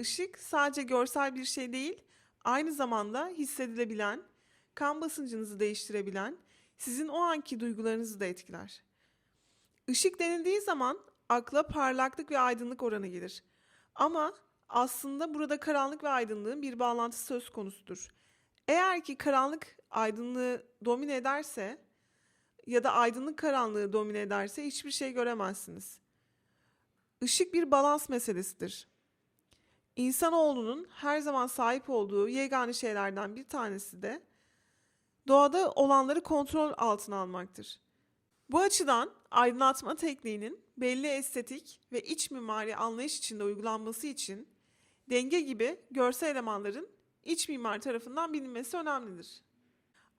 Işık sadece görsel bir şey değil, aynı zamanda hissedilebilen, kan basıncınızı değiştirebilen, sizin o anki duygularınızı da etkiler. Işık denildiği zaman akla parlaklık ve aydınlık oranı gelir. Ama aslında burada karanlık ve aydınlığın bir bağlantısı söz konusudur. Eğer ki karanlık aydınlığı domine ederse ya da aydınlık karanlığı domine ederse hiçbir şey göremezsiniz. Işık bir balans meselesidir. İnsanoğlunun her zaman sahip olduğu yegane şeylerden bir tanesi de doğada olanları kontrol altına almaktır. Bu açıdan aydınlatma tekniğinin belli estetik ve iç mimari anlayış içinde uygulanması için denge gibi görsel elemanların iç mimar tarafından bilinmesi önemlidir.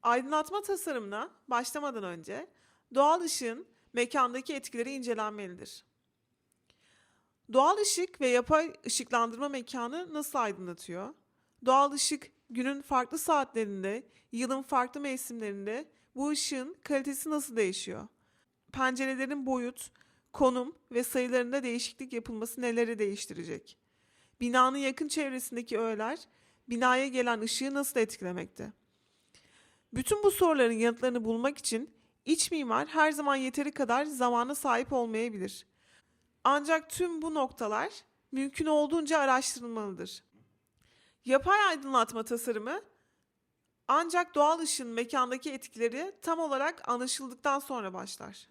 Aydınlatma tasarımına başlamadan önce doğal ışığın mekandaki etkileri incelenmelidir. Doğal ışık ve yapay ışıklandırma mekanı nasıl aydınlatıyor? Doğal ışık günün farklı saatlerinde, yılın farklı mevsimlerinde bu ışığın kalitesi nasıl değişiyor? Pencerelerin boyut, konum ve sayılarında değişiklik yapılması neleri değiştirecek? Binanın yakın çevresindeki öğeler binaya gelen ışığı nasıl etkilemekte? Bütün bu soruların yanıtlarını bulmak için iç mimar her zaman yeteri kadar zamana sahip olmayabilir. Ancak tüm bu noktalar mümkün olduğunca araştırılmalıdır. Yapay aydınlatma tasarımı ancak doğal ışığın mekandaki etkileri tam olarak anlaşıldıktan sonra başlar.